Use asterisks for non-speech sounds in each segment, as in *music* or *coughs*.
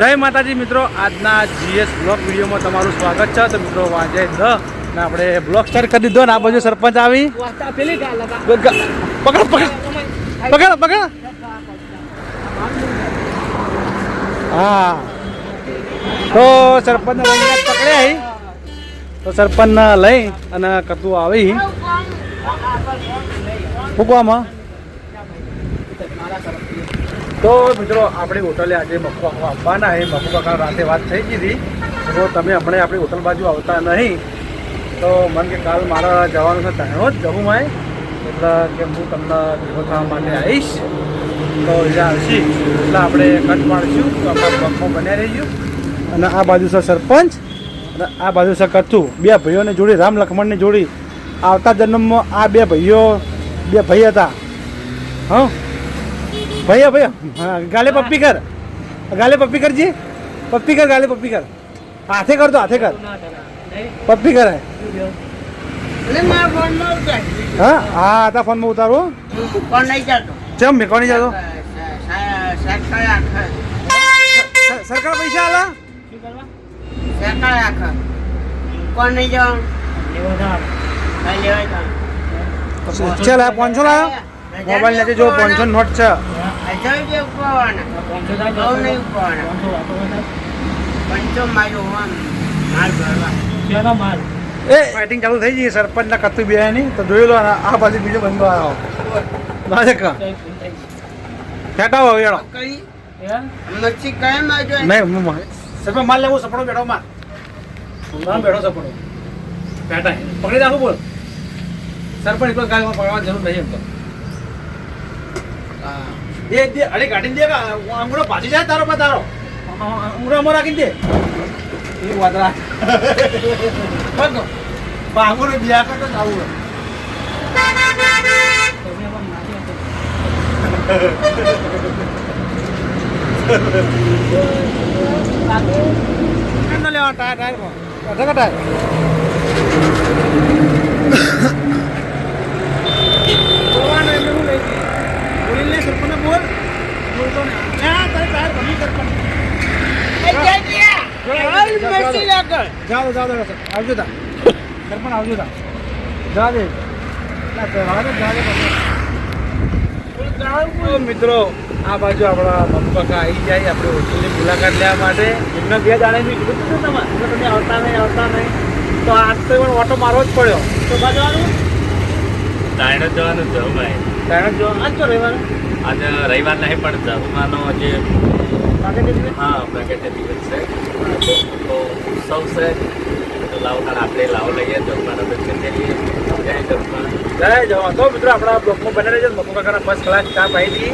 જય માતાજી મિત્રો આજના જીએસ બ્લોક વિડીયોમાં તમારું સ્વાગત છે. તો મિત્રો વાંચે દ ને આપણે બ્લોક સ્ટાર્ટ કરી દીધો ને આ બાજુ સરપંચ આવી. પકડ પકડ. પકડ પકડ. હા. તો સરપંચ પકડે તો સરપંચ લઈ અને કતું આવી. મૂકવામાં. તો મિત્રો, આપણે હોટલે આજે મફુ આપવાના છે. મફુ કાકા રાતે વાત થઈ ગઈ હતી. તો તમે હમણાં આપણી હોટલ બાજુ આવતા નહીં. તો મન કે કાલ મારા જવાનું છે ત્યાં જ જવું માય એટલે કે હું તમને ભેગો થવા માટે આવીશ. તો રજા આવશે. એટલે આપણે કટ પાડીશું. તો આપણે મફો બન્યા રહીશું અને આ બાજુ છે સરપંચ. અને આ બાજુ છે કથું બે ભાઈઓને જોડી, રામ લક્ષ્મણની જોડી. આવતા જન્મમાં આ બે ભાઈઓ, બે ભાઈ હતા. હા? ભૈયા ભૈયા. जी ગાલે પપ્પી કર. ગાલે પપ્પી કરજી પપ્પી કર ગાલે પપ્પી કર. હાથે કર તો હાથે કર. પપ્પી કર. હા હા હતા ફોનમાં ઉતારો ચમ મેં કોની જતો સરકાર પૈસા આલા? ચાલ આ પાંચસો લાવ્યો મોબાઈલ નથી જો પાંચસો નોટ છે. એ ફાઇટિંગ ચાલુ થઈ ગઈ સરપંચ ના કત્તુ બે ની તો જોઈ લો આ બાજુ બીજો બંધો આવ્યો. ના કા ફેટાવો વેળો નહીં હું માં- સરપંચ માલ લેવો સપડો બેઠો માર. ના બેઠો સપડો. ફેટા. પકડી રાખો બોલ. સરપંચ એકલો ગાય પકડવા જરૂર નહીં એમ તો. દે દે અરે ગાડી દે કા અંગડો ભાજી જાય તારો પર તારો. અંગડો અમારો રાખી દે. એ વાદરા બંધો બાંગોને બિયા કરતો જ આવું લેવા ટાયર ટાયર ટાયર *coughs* બોલવાનું એમને હું લઈ ગઈ બોલી લે સરપંચ બોલ. બોલતો ને ના તારે તાર ભમી સરપંચ જાઓ જાઓ આવજો તા. સરપંચ આવજો તા. જવા દે. ના જવા દે જવા મિત્રો આ બાજુ આપણા મમ્મી આવી જાય આપણે હોટલની મુલાકાત લેવા માટે. એમને બે દાડે બી કીધું હતું તમારે એટલે તમે આવતા નહીં આવતા નહીં. તો આજ તો પણ ઓટો મારવો જ પડ્યો. તો બાજવાનું તાણે જવાનું જવું ભાઈ. ત્યાં જો આજ તો રવિવાર. આજે રવિવાર નહીં પણ ધર્મનો જે હા પ્રગટ દિવસ છે. તો સૌ છે. લાવો આપણે લાવો લઈએ જમવાનો દર્શન કરીએ. જય જમવા જય જવા તો મિત્રો આપણા બ્લોકમાં બને રહેજો. મમ્મી કાકાના ફર્સ્ટ ક્લાસ ચા પાઈ દી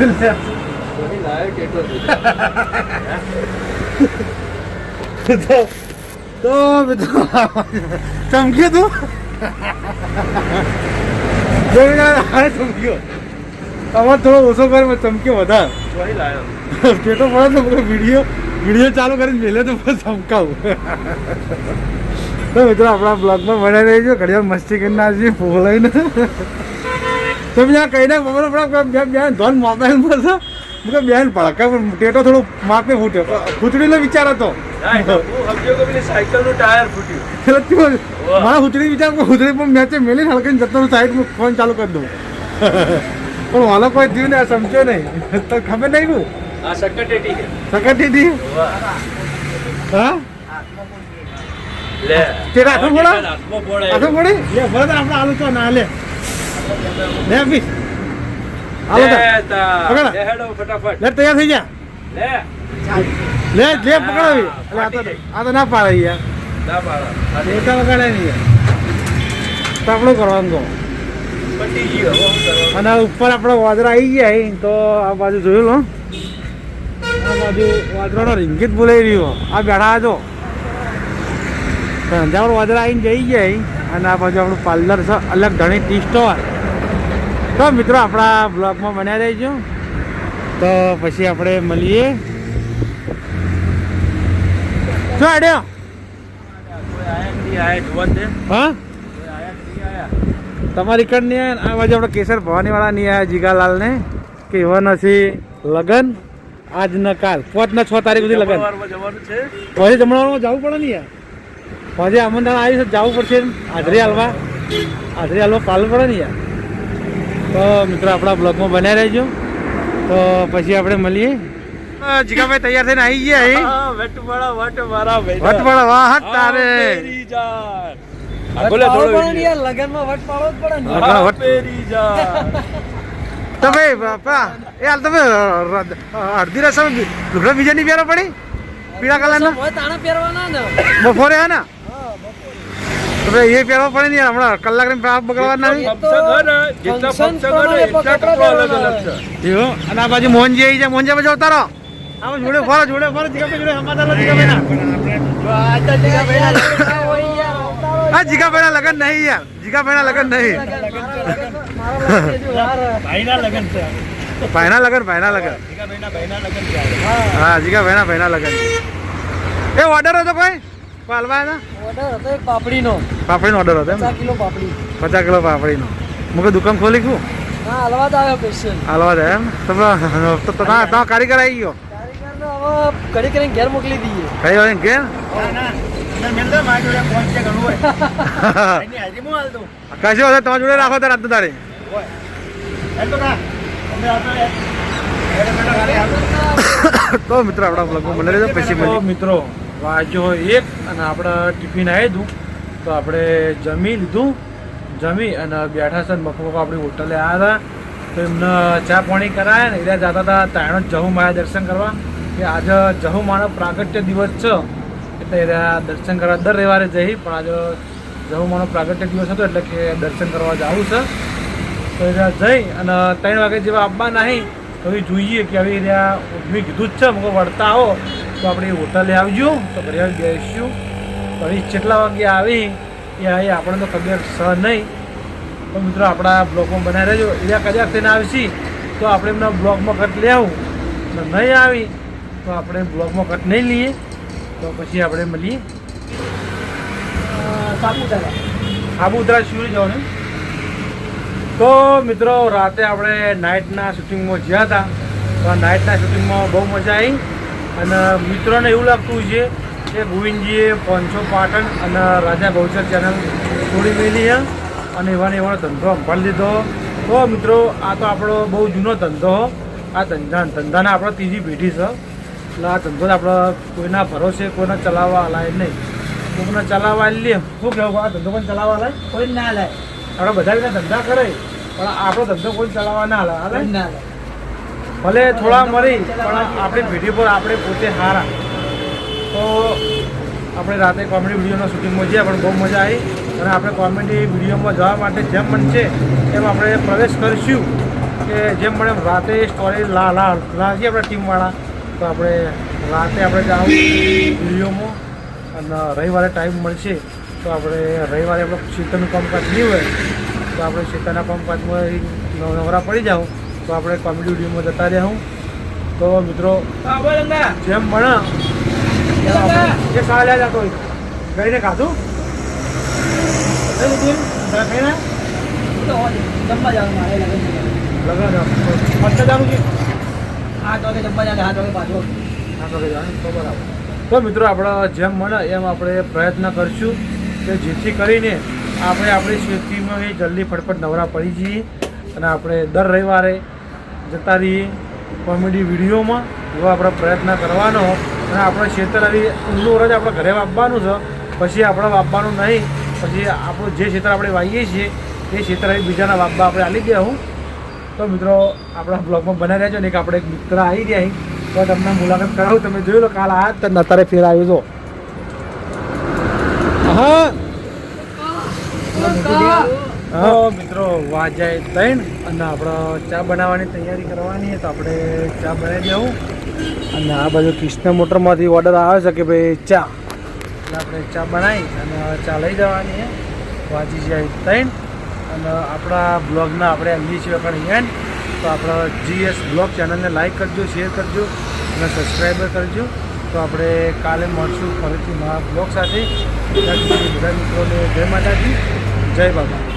*laughs* *laughs* તો તો મિત્રો ચમક્યો તું ચમક્યો અમારે થોડો ઓછો કરે મેં ચમક્યો વધારે લાયો પડે તો બધો વીડિયો વીડિયો ચાલુ કરીને મેલે તો બસ ચમકાવું તો મિત્રો આપણા બ્લોગમાં મળ્યા રહી છે ઘડિયાળ મસ્તી કરી નાખી ફોલાઈને તો બીજા કઈ ના ખબર પડે ધોન મોબાઈલ પર મુકે બેન પણ ટેટો થોડો માપે ફૂટ્યો. ખૂચડીનો વિચાર હતો. સાયકલનું ટાયર ફૂટ્યું. મારા ખૂચડી વિચાર ખૂચડી પણ મેચે મેલી હલકીને જતો સાઈડ ફોન ચાલુ કરી દઉં. પણ વાલો કોઈ થયું ને આ સમજ્યો નહીં. તો ખબર નહીં હું સકટેટી હા? લે. તેરા? હાથમાં ફોડે. આખો પડી લે ભલે આપણે આલુ તો ના લે. લે આપી આલો તો. પકડ. લે હેડો ફટાફટ. લે તૈયાર થઈ જા લે. લે લે પકડાવી. એટલે આ તો આ તો ના પાડે યાર. ના પાડે એ તો વગાડે નહીં તો આપણું કરવાનું તો? અને ઉપર આપણે વાદળા આવી ગયા તો આ બાજુ જોયું લો. આ બાજુ વાદળાનો રિંગીત બોલાઈ રહ્યો. આ બેઠા જો ધંધાવર વાદળા આવીને જઈ ગયા અને આ બાજુ આપણું પાર્લર છે અલગ ઘણી ટી સ્ટોર તો મિત્રો, આપણા બ્લોગમાં બન્યા રહીજો. તો પછી આપણે મળીએ. શું આડ્યો તમારી કણ નહીં આ બાજુ આપણે કેસર ભવાની વાળા નહીં આયા જીગાલાલ ને કે એવા નથી લગન. આજ ન કાલ. પાંચ ને છ તારીખ સુધી લગન. પછી જમણવારમાં જવું પડે નહીં યાર. પછી આમંત્રણ આવ્યું છે, જવું પડશે. હાજરી હાલવા. હાજરી હાલવા પાલવું પડે નહીં યાર. તો મિત્રો આપણા બ્લોગમાં બન્યા રહેજો. તો પછી આપણે મળીએ. જીગાભાઈ તૈયાર થઈને આવી ગયા અહીં વટવાળા વાહ હાથ તારે. લગનમાં વટ પાડવો જ પડે ને. લગન વટ- તો ભાઈ બાપા એ હાલ તમે અડધી રસમ લુગડા બીજા ની પહેરો પડી? પીળા કલરના? હોય તાણે પહેરવાના ને બપોરે હા ને? તો ભાઈ એ પહેરવા પડે ને હમણાં કલાક ને પહેરવાના. એવો? અને આ બાજુ મોહનજી આવી જાય. મોહનજી બાજુ ઉતારો. આમ જોડે ફરો જોડે ફરો આ જીગાભાઈ ના લગન નહીં યાર. જીગાભાઈ ના લગન નહીં. મારા લગન ભાઈના લગન ભાઈના લગન. હા જીગા ભાઈના ભાઈના લગન. એ ઓર્ડર હતો કોઈ? પાલવા ના ઓર્ડર હતો એક પાપડીનો. પાપડીનો ઓર્ડર હતો એમ? પચાસ કિલો પાપડી. પચાસ કિલો પાપડીનો. મુકે દુકાન ખોલી છું હા હલવા જ આવ્યો સ્પેશિયલ હાલવા એમ? તો તો તો ના કારીગર આવી ગયો? કારીગરને હવે ઘડી કરીને ઘેર મોકલી દઈએ. કઈ હોય. *laughs* ઘેર કશો તમારા જોડે રાખો તાર. તારે *coughs* તો મિત્રો આપણા બ્લોગમાં મને રહેજો પછી મિત્રો વાંચો એક અને આપણે ટિફિન આવી દઉં તો આપણે જમી લીધું. જમી અને બેઠા છે મફો આપણી હોટલે આવ્યા હતા. તો એમને ચા પાણી કરાયા ને એટલે જતા હતા તાયણો જહુ માયા દર્શન કરવા. કે આજે જહુ માનો પ્રાગટ્ય દિવસ છે. એટલે એરા દર્શન કરવા દર રવિવારે જઈ, પણ આજે જહુ માનો પ્રાગટ્ય દિવસ હતો એટલે કે દર્શન કરવા જવું છે. તો એ જઈ અને ત્રણ વાગે જેવા આપવા નહીં તો હવે જોઈએ કે હવે રહ્યા મેં કીધું જ છે, મગો વળતા આવો. તો આપણે હોટલે આવજો. તો ઘરે આવી બેસીશું હવે કેટલા વાગે આવી? એ આવી આપણને તો ખબર સ નહીં. તો મિત્રો આપણા બ્લોગમાં બનાવી રહેજો. એરા કદાચ થઈને આવશી તો આપણે એમના બ્લોગમાં કટ લઈ આવું. નહીં આવી તો આપણે બ્લોગમાં કટ નહીં લઈએ. તો પછી આપણે મળીએ. સાપુતારા. સાબુતરા શિવરી જવાનું? તો મિત્રો રાતે આપણે નાઇટના શૂટિંગમાં જ્યાં હતા. તો નાઇટના શૂટિંગમાં બહુ મજા આવી. અને મિત્રોને એવું લાગતું છે કે ગોવિંદજીએ પાંચસો પાટણ અને રાજા ગૌચર ચેનલ છોડી મેલી છે અને એવાને એવાનો ધંધો સંભાળી લીધો. તો મિત્રો આ તો આપણો બહુ જૂનો ધંધો આ ધંધા ધંધાને આપણે ત્રીજી પેઢી છે. એટલે આ ધંધો આપણે કોઈના ભરોસે કોઈને ચલાવવા લાય નહીં. કોઈને ચલાવવા લે. શું કહેવું? આ ધંધો કોઈને ચલાવવા લાય કોઈ ના લાય આપણે બધા ધંધા કરે. પણ આપણો ધંધો કોઈ ચલાવવા ના હાલે ના લાય ભલે થોડા મરી, પણ આપણી પેઢી પર આપણે પોતે હારા. તો આપણે રાતે કોમેડી વિડીયોનો શૂટિંગમાં જઈએ, પણ બહુ મજા આવી. અને આપણે કોમેડી વિડીયોમાં જવા માટે જેમ મન છે, એમ આપણે પ્રવેશ કરીશું કે જેમ મને રાતે સ્ટોરી લા લા લાગીએ આપણે ટીમવાળા તો આપણે રાતે આપણે જાઉં વિડીયોમાં. અને રવિવારે ટાઈમ મળશે, તો આપણે રવિવારે આપણે શીતળનું કામકાજ નહીં હોય, તો આપણે શીતળના કામકાજમાં નવરા પડી જાઉં. તો આપણે કોમેડી વિડીયોમાં જતા રહ્યા હું. તો મિત્રો જેમ ભણા એ કાલે જતો ગઈને ખાધું? ખાઈને? તો મિત્રો આપણે જેમ મળે એમ આપણે પ્રયત્ન કરીશું કે જેથી કરીને આપણે આપણી ખેતીમાં એ જલ્દી ફટફટ નવરા પડી જઈએ. અને આપણે દર રવિવારે જતા રહીએ કોમેડી વિડીયોમાં એવો આપણે પ્રયત્ન કરવાનો. અને આપણે ક્ષેત્ર આવી ઊંડું વરસ આપણે ઘરે વાપવાનું છે. પછી આપણે વાપવાનું નહીં પછી આપણું જે ક્ષેત્ર આપણે વાવીએ છીએ એ ક્ષેત્ર આવી બીજાના વાપવા આપણે આલી ગયા હું. તો મિત્રો આપણા બ્લોગમાં બનાવી રહ્યા છો ને કે આપણે એક મિત્ર આવી ગયા. તો તમને મુલાકાત કરાવું. તમે જોયું લો કાલ આ જ અત્યારે ફેર આવ્યો છો હા. હા મિત્રો વાજાય ત્રણ અને આપણે ચા બનાવવાની તૈયારી કરવાની તો આપણે ચા બનાવી દેવું. અને આ બાજુ કૃષ્ણ મોટરમાંથી ઓર્ડર આવે છે કે ભાઈ ચા? એટલે આપણે ચા બનાવી અને ચા લઈ જવાની વાજી જાય ત્રણ. અને આપણા બ્લોગના આપણે એમજી છીએ પણ એન્ડ તો આપણા જીએસ બ્લોગ ચેનલને લાઈક કરજો, શેર કરજો, અને સબસ્ક્રાઈબર કરજો. તો આપણે કાલે મળશું ફરીથી મારા બ્લોગ સાથે. બધા મિત્રોને જય માતાજી, જય બાબા.